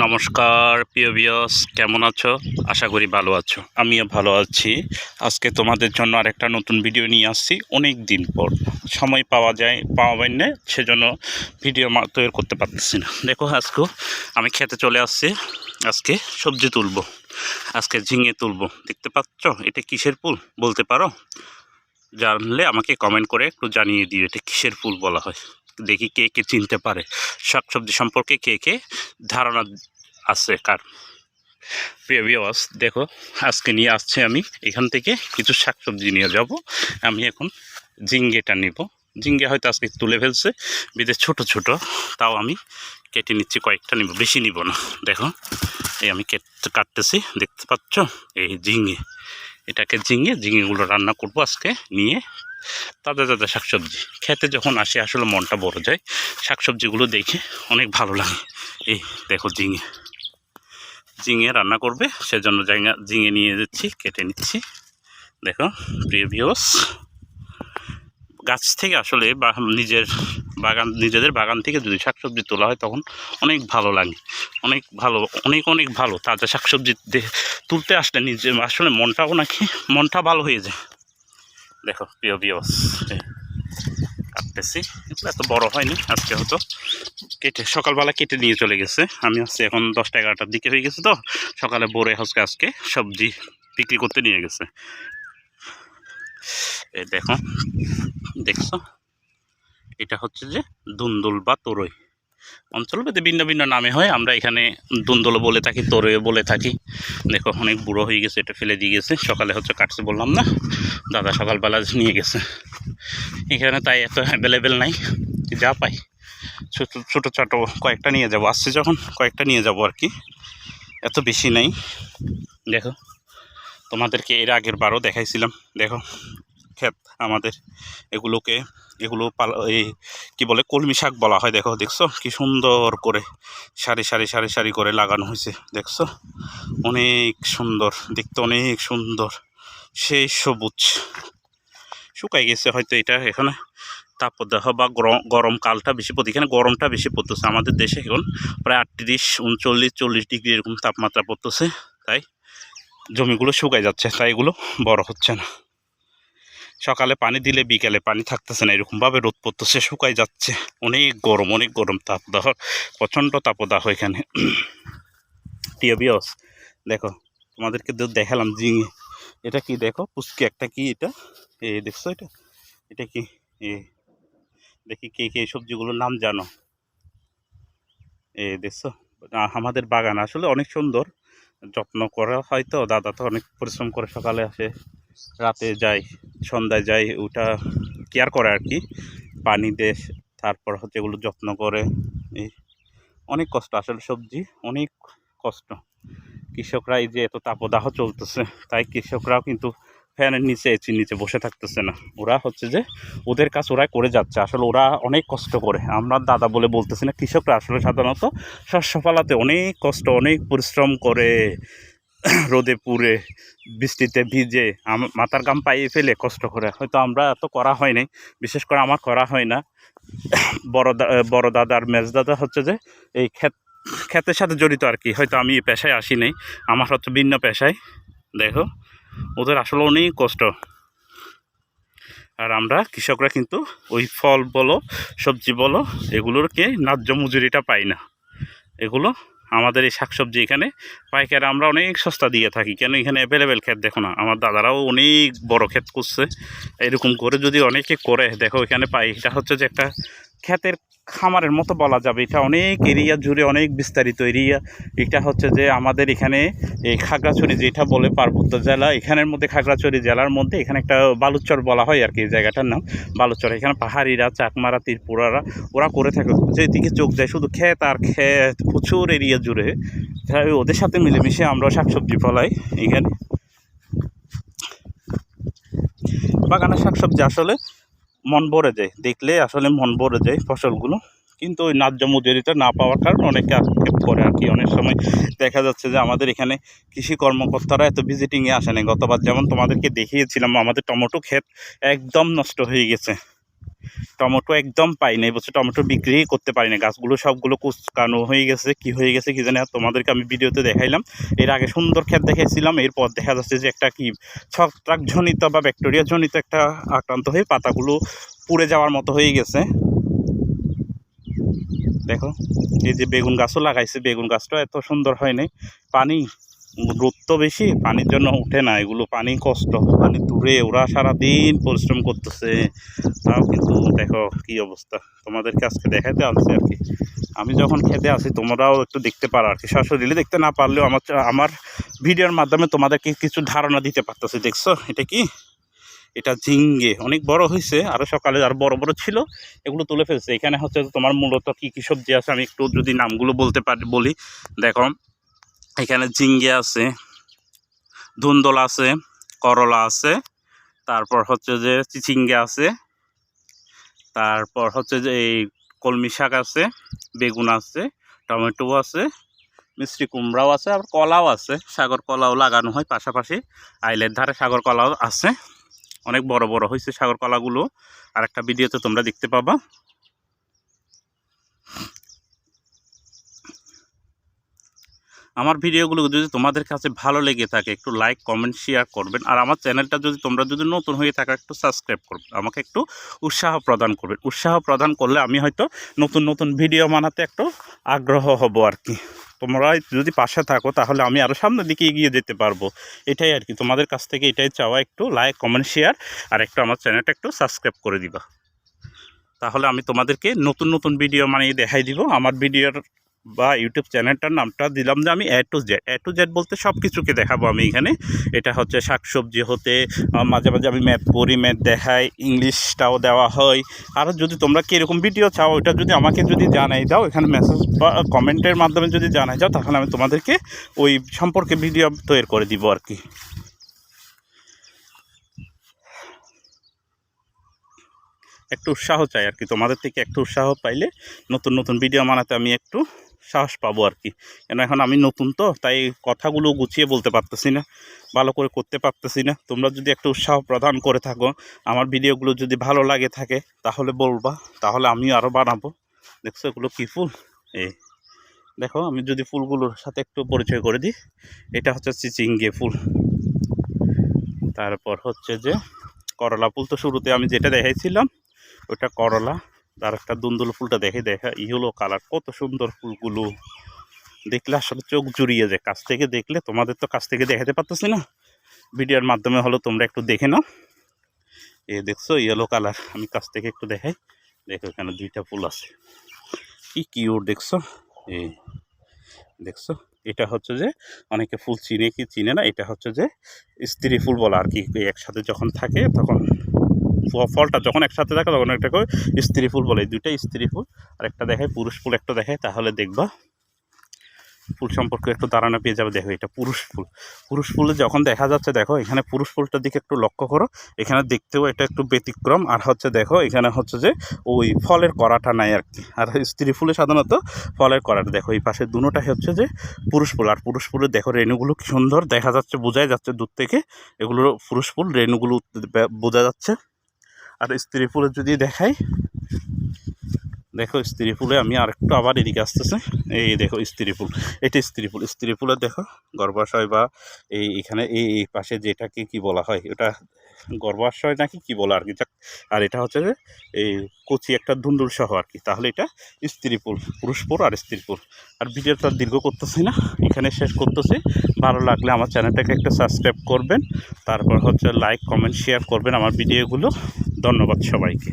নমস্কার, প্রিয় বিয়স কেমন আছো? আশা করি ভালো আছো। আমিও ভালো আছি। আজকে তোমাদের জন্য আরেকটা নতুন ভিডিও নিয়ে আসছি। অনেক দিন পর। সময় পাওয়া যায় পাওয়া যায় না, সেজন্য ভিডিও তৈরি করতে পারতেছি না। দেখো আজকেও আমি খেতে চলে আসছি। আজকে সবজি তুলবো। আজকে ঝিঙে তুলবো। দেখতে পাচ্ছ? এটা কিসের ফুল বলতে পারো? জানলে আমাকে কমেন্ট করে একটু জানিয়ে দিও, এটা কিসের ফুল বলা হয়? দেখি কে কে চিনতে পারে। শাকসবজি সম্পর্কে কে কে ধারণা আছে কার? প্রিয় বিয়াস দেখো, আজকে নিয়ে আসছে আমি এখান থেকে কিছু শাকসবজি নিয়ে যাব। আমি এখন ঝিঙ্গেটা নিব। ঝিঙ্গে হয়তো আজকে তুলে ফেলছে বিদে ছোট ছোট, তাও আমি কেটে নিচ্ছি, কয়েকটা নিব, বেশি নিব না। দেখো, এই আমি কেটে, কাটতেছি, দেখতে পাচ্ছ? এই ঝিঙ্গে। এটাকে ঝিঙে, ঝিঙেগুলো রান্না করব আজকে নিয়ে। তাজা তাজা শাকসবজি। খেতে যখন আসে আসলে মনটা বড় যায়। শাকসবজিগুলো দেখে অনেক ভালো লাগে। এই দেখো ঝিঙে। ঝিঙে রান্না করবে, সেজন্য জায়গা ঝিঙে নিয়ে যাচ্ছি, কেটে নিচ্ছি। দেখো, প্রিয় গাছ থেকে আসলে বা নিজের বাগান, নিজেদের বাগান থেকে যদি শাকসবজি তোলা হয় তখন অনেক ভালো লাগে। অনেক ভালো, অনেক অনেক ভালো। তাজা শাকসবজি তুলতে আসলে নিজে, আসলে মনটাও নাকি, মনটা ভালো হয়ে যায়। দেখো, প্রিয় ভিউস কাটতেছি। এত বড় হয়নি, আজকে হয়তো কেটে, সকালবেলা কেটে নিয়ে চলে গেছে। আমি হচ্ছে এখন দশটা এগারোটার দিকে হয়ে গেছে তো। সকালে ভোরে হচ্ছে আজকে সবজি বিক্রি করতে নিয়ে গেছে। এই দেখো, দেখছ? এটা হচ্ছে যে দুন্দুল বা তরই। অঞ্চলভেদে ভিন্ন ভিন্ন নামে হয়, আমরা এখানে দুন্দুল বলে থাকি তরই বলে থাকি। দেখো, অনেক বুড়ো হয়ে গেছে, এটা ফেলে দিয়ে গেছে। সকালে হচ্ছে কাটছে বললাম না, দাদা সকালবেলা নিয়ে গেছে। এখানে তাই এত অ্যাভেলেবেল নাই, যা পাই। ছোটো ছোটো ছোটো কয়েকটা নিয়ে যাব, আসছে যখন, কয়েকটা নিয়ে যাব আর কি। এত বেশি নাই। দেখো, তোমাদেরকে এর আগের বারও দেখাইছিলাম, দেখো। ক্ষেত আমাদের এগুলোকে, এগুলো এই কী বলে, কলমি শাক বলা হয়, দেখো, দেখছ? কি সুন্দর করে সারি সারি সারি সারি করে লাগানো হয়েছে, দেখছ? অনেক সুন্দর, দেখতে অনেক সুন্দর। সেই সবুজ। শুকাই গেছে হয়তো এটা এখানে তাপদাহ বা গরম গরমকালটা বেশি পড়তে এখানে গরমটা বেশি পড়তেছে। আমাদের দেশে এখন প্রায় আটত্রিশ, উনচল্লিশ, চল্লিশ ডিগ্রি এরকম তাপমাত্রা পড়তেছে। তাই জমিগুলো শুকাই যাচ্ছে, তাই এগুলো বড় হচ্ছে না। সকালে পানি দিলে বিকেলে পানি থাকতেছে না, এরকমভাবে রোদ পড়তেছে শুকাই যাচ্ছে। অনেক গরম অনেক গরম তাপদাহ, প্রচণ্ড তাপদাহ এখানে। প্রিয় বিয়স দেখো, তোমাদেরকে দেখালাম ঝিঙে। এটা কি দেখো পুচকি একটা কি এটা? এ, দেখছ এটা? এটা কি? এ, দেখি কে কে সবজিগুলোর নাম জানো? এ, দেখছ? আমাদের বাগান আসলে অনেক সুন্দর, যত্ন করা হয় তো, দাদা তো অনেক পরিশ্রম করে সকালে আসে। রাতে যায় সন্ধ্যায় যায় ওটা কেয়ার করে আর কি। পানি দেয় তারপর হচ্ছে এগুলো যত্ন করে। এই অনেক কষ্ট, আসলে সবজি অনেক কষ্ট। কৃষকরা এই যে এত তাপদাহ চলতেছে, তাই কৃষকরাও কিন্তু ফ্যানের নিচে, এসির নিচে বসে থাকতেছে না। ওরা হচ্ছে যে ওদের কাজ ওরা করে যাচ্ছে, আসলে ওরা অনেক কষ্ট করে। আমরা দাদা বলে বলতেছি না, কৃষকরা আসলে সাধারণত শস্য ফলাতে অনেক কষ্ট, অনেক পরিশ্রম করে। রোদে পুড়ে, বৃষ্টিতে ভিজে মাথার গাম পাইয়ে ফেলে কষ্ট করে। হয়তো আমরা এত করা হয় নাই, বিশেষ করে আমার করা হয় না। বড় বড় দাদার মেজ দাদা হচ্ছে যে, এই ক্ষেত, ক্ষেতের সাথে জড়িত আর কি। হয়তো আমি এই পেশায় আসি নাই, আমার হচ্ছে ভিন্ন পেশায়। দেখো, ওদের আসলে অনেক কষ্ট। আর আমরা কৃষকরা কিন্তু ওই ফল বলো, সবজি বলো এগুলোরকে ন্যায্য মজুরিটা পাই না। এগুলো আমাদের এই শাকসবজি এখানে। পাইকারে আমরা অনেক সস্তা দিয়ে থাকি। কেন এখানে অ্যাভেলেবেল ক্ষেত দেখো না। আমার দাদারাও অনেক বড় ক্ষেত করছে। এরকম করে যদি অনেকে করে, দেখো এখানে পাই। এটা হচ্ছে যে একটা ক্ষেতের খামারের মতো বলা যাবে। এটা অনেক এরিয়া জুড়ে অনেক বিস্তারিত এরিয়া। এটা হচ্ছে যে আমাদের এখানে এই খাগড়াছড়ি যেটা বলে পার্বত্য জেলা, এখানের মধ্যে খাগড়াছড়ি জেলার মধ্যে এখানে একটা বালুচর বলা হয় আর কি এই জায়গাটার নাম, বালুচর। এখানে পাহাড়িরা, চাকমারা, ত্রিপুরারা, ওরা করে থাকে। যেদিকে চোখ যায় শুধু ক্ষেত আর ক্ষেত প্রচুর এরিয়া জুড়ে। ওদের সাথে মিলেমিশে আমরা শাকসবজি ফলাই এখানে। বাগানের শাকসবজি আসলে মন ভরে যায়। দেখলে আসলে মন ভরে যায় ফসলগুলো। কিন্তু ওই ন্যায্য মজুরিটা না পাওয়ার কারণে অনেকে আক্ষেপ করে আর কি। অনেক সময় দেখা যাচ্ছে যে আমাদের এখানে কৃষি কর্মকর্তারা এত ভিজিটিংয়ে আসেনি গতবার যেমন তোমাদেরকে দেখিয়েছিলাম, আমাদের টমেটো ক্ষেত একদম নষ্ট হয়ে গেছে। টমেটো একদম পাই না। এবছর টমেটো বিক্রি করতে পারি না। গাছগুলো সবগুলো কুচকানো হয়ে গেছে। কি হয়ে গেছে কি জানি তোমাদেরকে আমি ভিডিওতে দেখাইলাম। এর আগে সুন্দর ক্ষেত দেখাইছিলাম। এরপর দেখা যাচ্ছে যে একটা কি ছত্রাক জনিত বা ব্যাকটেরিয়া জনিত একটা আক্রান্ত হয়ে পাতাগুলো পুড়ে যাওয়ার মতো হয়ে গেছে। দেখো, এই যে বেগুন গাছও লাগাইছে। বেগুন গাছটা এত সুন্দর হয় নাই। পানি তো বেশি, পানির জন্য উঠে না, এগুলো পানি কষ্ট। পানি দূরে, ওরা সারাদিন পরিশ্রম করতেছে। তাও কিন্তু দেখো কি অবস্থা। তোমাদেরকে আজকে দেখাতে আসছে আর কি। আমি যখন খেতে আসি, তোমরাও একটু দেখতে পারো আর কি। সশরীরে দেখতে না পারলেও আমার আমার ভিডিওর মাধ্যমে তোমাদেরকে কিছু ধারণা দিতে পারতেছি। দেখছ? এটা কি? এটা ঝিঙ্গে। অনেক বড় হয়েছে আরও সকালে আর বড় বড় ছিল, এগুলো তুলে ফেলছে। এখানে হচ্ছে তোমার মূলত কী কী সবজি আছে, আমি একটু যদি নামগুলো বলতে পারি, বলি। দেখো এখানে ঝিঙ্গে আছে, ধুন্দল আছে, করলা আছে, তারপর হচ্ছে যে চিচিঙ্গে আছে, তারপর হচ্ছে যে এই কলমি শাক আছে, বেগুন আছে, টমেটো আছে, মিষ্টি কুমড়াও আছে, আর কলাও আছে। সাগর কলাও লাগানো হয় পাশাপাশি, আইলের ধারে সাগর কলাও আছে। অনেক বড় বড় হয়েছে সাগর কলাগুলো। আর একটা ভিডিওতে তোমরা দেখতে পাবা। আমার ভিডিওগুলো যদি তোমাদের কাছে ভালো লেগে থাকে, একটু লাইক কমেন্ট শেয়ার করবেন। আর আমার চ্যানেলটা যদি তোমরা যদি নতুন হয়ে থাকো, একটু সাবস্ক্রাইব করবেন আমাকে একটু উৎসাহ প্রদান করবেন উৎসাহ প্রদান করলে আমি হয়তো নতুন নতুন ভিডিও বানাতে একটু আগ্রহ হব আর কি। তোমরা যদি পাশে থাকো, তাহলে আমি আরও সামনের দিকে এগিয়ে যেতে পারব। এটাই আর কি। তোমাদের কাছ থেকে এটাই চাওয়া, একটু লাইক কমেন্ট শেয়ার আর একটু আমার চ্যানেলটা একটু সাবস্ক্রাইব করে দিবা। তাহলে আমি তোমাদেরকে নতুন নতুন ভিডিও বানিয়ে দেখাই দিব। আমার ভিডিওর বা ইউটিউব চ্যানেলটার নামটা দিলাম যে আমি A to Z A to Z বলতে সব কিছুকে দেখাবো আমি এখানে। এটা হচ্ছে শাকসবজি হতে মাঝে মাঝে আমি ম্যাথ পড়ি, ম্যাথ দেখাই, ইংলিশটাও দেওয়া হয়। আর যদি তোমরা কীরকম ভিডিও চাও, ওইটা যদি আমাকে যদি জানাই দাও, এখানে মেসেজ বা কমেন্টের মাধ্যমে যদি জানাই যাও, তাহলে আমি তোমাদেরকে ওই সম্পর্কে ভিডিও তৈরি করে দিব আর কি। একটু উৎসাহ চাই আর কি, তোমাদের থেকে একটু উৎসাহ পাইলে নতুন নতুন ভিডিও বানাতে আমি একটু সাহস পাবো আর কি। কেন এখন আমি নতুন তো, তাই কথাগুলো গুছিয়ে বলতে পারতেছি না, ভালো করে করতে পারতেছি না। তোমরা যদি একটু উৎসাহ প্রদান করে থাকো, আমার ভিডিওগুলো যদি ভালো লাগে থাকে, তাহলে বলবা, তাহলে আমি আরও বানাবো। দেখছ এগুলো কী ফুল? এই দেখো, আমি যদি ফুলগুলোর সাথে একটু পরিচয় করে দিই, এটা হচ্ছে চিচিঙ্গে ফুল। তারপর হচ্ছে যে, করলা ফুল তো শুরুতে আমি যেটা দেখাইছিলাম, ওটা করলা। তার একটা দুন্দুল ফুলটা দেখে দেখা ইয়েলো কালার। কত সুন্দর ফুলগুলো। দেখলে আসলে চোখ জুড়িয়ে যায়। কাছ থেকে দেখলে তোমাদের তো কাছ থেকে দেখাতে পারতেছি না। ভিডিওর মাধ্যমে হলো তোমরা একটু দেখে নাও। এ দেখছ ইয়েলো কালার। আমি কাছ থেকে একটু দেখাই। দেখো, এখানে দুইটা ফুল আছে। কি কিউর দেখছ? এ দেখছ? এটা হচ্ছে যে, অনেকে ফুল চিনে কি চিনে না, এটা হচ্ছে যে, স্ত্রী ফুল বলা আর কি। একসাথে যখন থাকে, তখন ফলটা যখন একসাথে থাকে তখন একটা করে স্ত্রী ফুল বলে। এই দুইটাই স্ত্রী ফুল, আর একটা দেখায় পুরুষ ফুল, একটা দেখায়, তাহলে দেখবা ফুল সম্পর্কে একটু ধারণা পেয়ে যাবে। দেখো, এটা পুরুষ ফুল। পুরুষ ফুলে যখন দেখা যাচ্ছে, দেখো, এখানে পুরুষ ফুলটার দিকে একটু লক্ষ্য করো। এখানে দেখতেও এটা একটু ব্যতিক্রম। আর হচ্ছে দেখো, এখানে হচ্ছে যে ওই ফলের করাটা নাই আর কি। আর স্ত্রী ফুলে সাধারণত ফলের করাটা। দেখো, এই পাশে দুটোটাই হচ্ছে যে পুরুষ ফুল। আর পুরুষ ফুলের, দেখো, রেণুগুলো কি সুন্দর দেখা যাচ্ছে, বোঝাই যাচ্ছে দূর থেকে। এগুলো পুরুষ ফুল, রেণুগুলো বোঝা যাচ্ছে। আর স্ত্রী ফুলে যদি দেখাই, দেখো স্ত্রী ফুলে, আমি আরেকটু আবার এদিকে আসতেছে। এই দেখো স্ত্রী ফুল, এটা স্ত্রী ফুল। স্ত্রী ফুলের দেখো, গর্ভাশয় বা এই এখানে এই পাশে যেটাকে কি বলা হয় এটা গর্ভাশয় নাকি কি বলে আর কি? আর এটা হচ্ছে যে এই কচি একটা ধুন্দুল সহ আর কি। তাহলে এটা স্ত্রীপুর পুরুষপুর আর স্ত্রীপুর। আর ভিডিও তো আর ভিডিওটা দীর্ঘ করতেছি না, এখানে শেষ করতেছি। ভালো লাগলে আমার চ্যানেলটাকে একটা সাবস্ক্রাইব করবেন, তারপর হচ্ছে লাইক কমেন্ট শেয়ার করবেন আমার ভিডিওগুলো ধন্যবাদ সবাইকে।